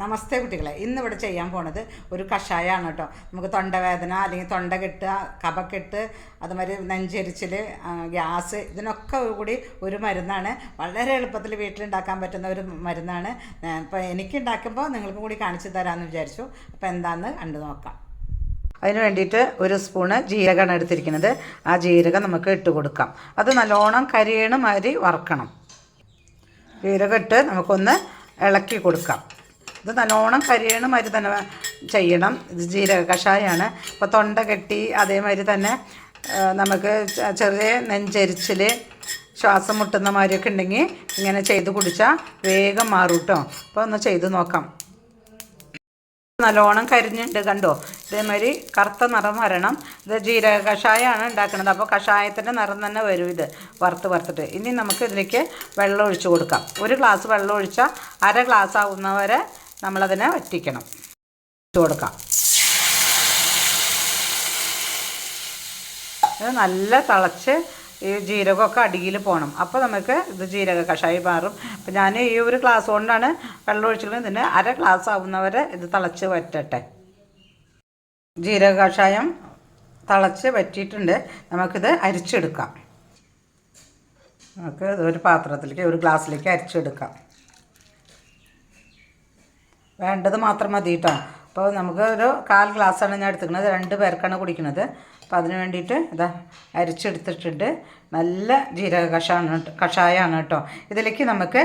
നമസ്തേ കുട്ടികളെ. ഇന്നിവിടെ ചെയ്യാൻ പോണത് ഒരു കഷായമാണ് കേട്ടോ. നമുക്ക് തൊണ്ടവേദന അല്ലെങ്കിൽ തൊണ്ട കെട്ടുക കപക്കെട്ട് അതുമാതിരി നെഞ്ചരിച്ചിൽ ഗ്യാസ് ഇതിനൊക്കെ കൂടി ഒരു മരുന്നാണ്. വളരെ എളുപ്പത്തിൽ വീട്ടിലുണ്ടാക്കാൻ പറ്റുന്ന ഒരു മരുന്നാണ്. ഇപ്പോൾ എനിക്ക് ഉണ്ടാക്കുമ്പോൾ നിങ്ങൾക്കും കൂടി കാണിച്ചു തരാമെന്ന് വിചാരിച്ചു. അപ്പോൾ എന്താണെന്ന് കണ്ടു നോക്കാം. അതിന് വേണ്ടിയിട്ട് ഒരു സ്പൂണ് ജീരകമാണ് എടുത്തിരിക്കുന്നത്. ആ ജീരകം നമുക്ക് ഇട്ട് കൊടുക്കാം. അത് നല്ലോണം കരിയണ മാതിരി വറക്കണം. ജീരകം ഇട്ട് നമുക്കൊന്ന് ഇളക്കി കൊടുക്കാം. ഇത് നല്ലോണം കരിയണ മാതിരി തന്നെ ചെയ്യണം. ഇത് ജീരക കഷായമാണ് അപ്പോൾ തൊണ്ട കെട്ടി അതേമാതിരി തന്നെ നമുക്ക് ചെറിയ നെഞ്ചരിച്ചിൽ ശ്വാസം മുട്ടുന്ന മാതിരിയൊക്കെ ഉണ്ടെങ്കിൽ ഇങ്ങനെ ചെയ്ത് കുടിച്ചാൽ വേഗം മാറും കേട്ടോ അപ്പോൾ ഒന്ന് ചെയ്ത് നോക്കാം. നല്ലോണം കരിഞ്ഞുണ്ട് കണ്ടോ? ഇതേമാതിരി കറുത്ത നിറം വരണം. ഇത് ജീരക കഷായമാണ് ഉണ്ടാക്കുന്നത് അപ്പോൾ കഷായത്തിന്റെ നിറം തന്നെ വരും ഇത് വറുത്ത് വറുത്തിട്ട്. ഇനി നമുക്ക് ഇതിലേക്ക് വെള്ളം ഒഴിച്ച് കൊടുക്കാം. ഒരു ഗ്ലാസ് വെള്ളം ഒഴിച്ചാൽ അര ഗ്ലാസ് ആവുന്നവരെ നമ്മളതിനെ വറ്റിക്കണം. ഇട്ട് കൊടുക്കാം. ഇത് നല്ല തിളച്ച് ഈ ജീരകമൊക്കെ അടിയിൽ പോകണം അപ്പോൾ നമുക്ക് ഇത് ജീരക കഷായി മാറും. അപ്പം ഞാൻ ഈ ഒരു ഗ്ലാസ് കൊണ്ടാണ് വെള്ളം ഒഴിച്ചിരിക്കുന്നത്. ഇതിന് അര ഗ്ലാസ് ആവുന്നവരെ ഇത് തിളച്ച് വറ്റട്ടെ. ജീരക കഷായം തിളച്ച് വറ്റിയിട്ടുണ്ട്. നമുക്കിത് അരിച്ചെടുക്കാം. നമുക്ക് ഒരു പാത്രത്തിലേക്ക് ഒരു ഗ്ലാസ്സിലേക്ക് അരിച്ചെടുക്കാം. വേണ്ടത് മാത്രം മതി കേട്ടോ അപ്പോൾ നമുക്ക് ഒരു കാൽ ഗ്ലാസ്സാണ് ഞാൻ എടുത്തിരിക്കുന്നത്. രണ്ട് പേർക്കാണ് കുടിക്കുന്നത്. അപ്പോൾ അതിന് വേണ്ടിയിട്ട് ഇതാ അരിച്ചെടുത്തിട്ടുണ്ട്. നല്ല ജീരക കഷാണ് കഷായമാണ് കേട്ടോ. ഇതിലേക്ക് നമുക്ക്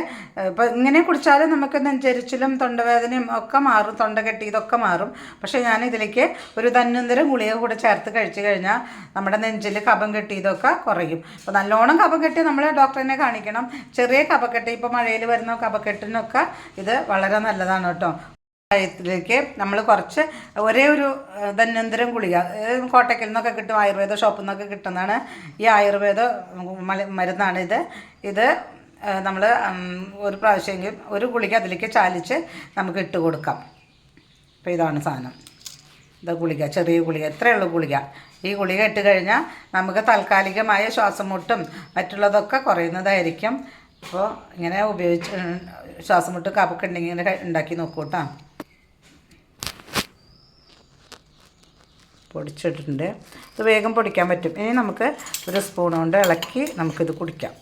ഇപ്പോൾ ഇങ്ങനെ കുടിച്ചാലും നമുക്ക് നെഞ്ചരിച്ചിലും തൊണ്ടവേദനയും ഒക്കെ മാറും. തൊണ്ട കെട്ടി ഇതൊക്കെ മാറും. പക്ഷേ ഞാൻ ഇതിലേക്ക് ഒരു തന്നന്തരം ഗുളിക കൂടെ ചേർത്ത് കഴിച്ചു കഴിഞ്ഞാൽ നമ്മുടെ നെഞ്ചിൽ കഫം കെട്ടി ഇതൊക്കെ കുറയും. അപ്പോൾ നല്ലോണം കഫം കെട്ടി നമ്മൾ ഡോക്ടറിനെ കാണിക്കണം. ചെറിയ കഫക്കെട്ട് ഇപ്പോൾ മഴയിൽ വരുന്ന കഫക്കെട്ടിനൊക്കെ ഇത് വളരെ നല്ലതാണ് കേട്ടോ. ത്തിലേക്ക് നമ്മൾ കുറച്ച് ഒരേ ഒരു ധന്വന്തരം ഗുളിക കോട്ടയ്ക്കൽ നിന്നൊക്കെ കിട്ടും ആയുർവേദ ഷോപ്പിൽ നിന്നൊക്കെ കിട്ടുന്നതാണ് ഈ ആയുർവേദ മരുന്നാണ് ഇത്. ഇത് നമ്മൾ ഒരു പ്രാവശ്യമെങ്കിലും ഒരു ഗുളിക അതിലേക്ക് ചാലിച്ച് നമുക്ക് ഇട്ട് കൊടുക്കാം. അപ്പോൾ ഇതാണ് സാധനം. ഇത് ഗുളിക ചെറിയ ഗുളിക ഇത്രയുള്ള ഗുളിക. ഈ ഗുളിക ഇട്ട് കഴിഞ്ഞാൽ നമുക്ക് താൽക്കാലികമായ ശ്വാസം മുട്ടും മറ്റുള്ളതൊക്കെ കുറയുന്നതായിരിക്കും. അപ്പോൾ ഇങ്ങനെ ഉപയോഗിച്ച് ശ്വാസം മുട്ട് കപ്പൊക്കെ ഉണ്ടെങ്കിൽ ഇങ്ങനെ ഉണ്ടാക്കി നോക്കൂ കേട്ടോ. പൊടിച്ചിട്ടുണ്ട് ഇത് വേഗം പൊടിക്കാൻ പറ്റും. ഇനി നമുക്ക് ഒരു സ്പൂൺ കൊണ്ട് ഇളക്കി നമുക്കിത് കുടിക്കാം.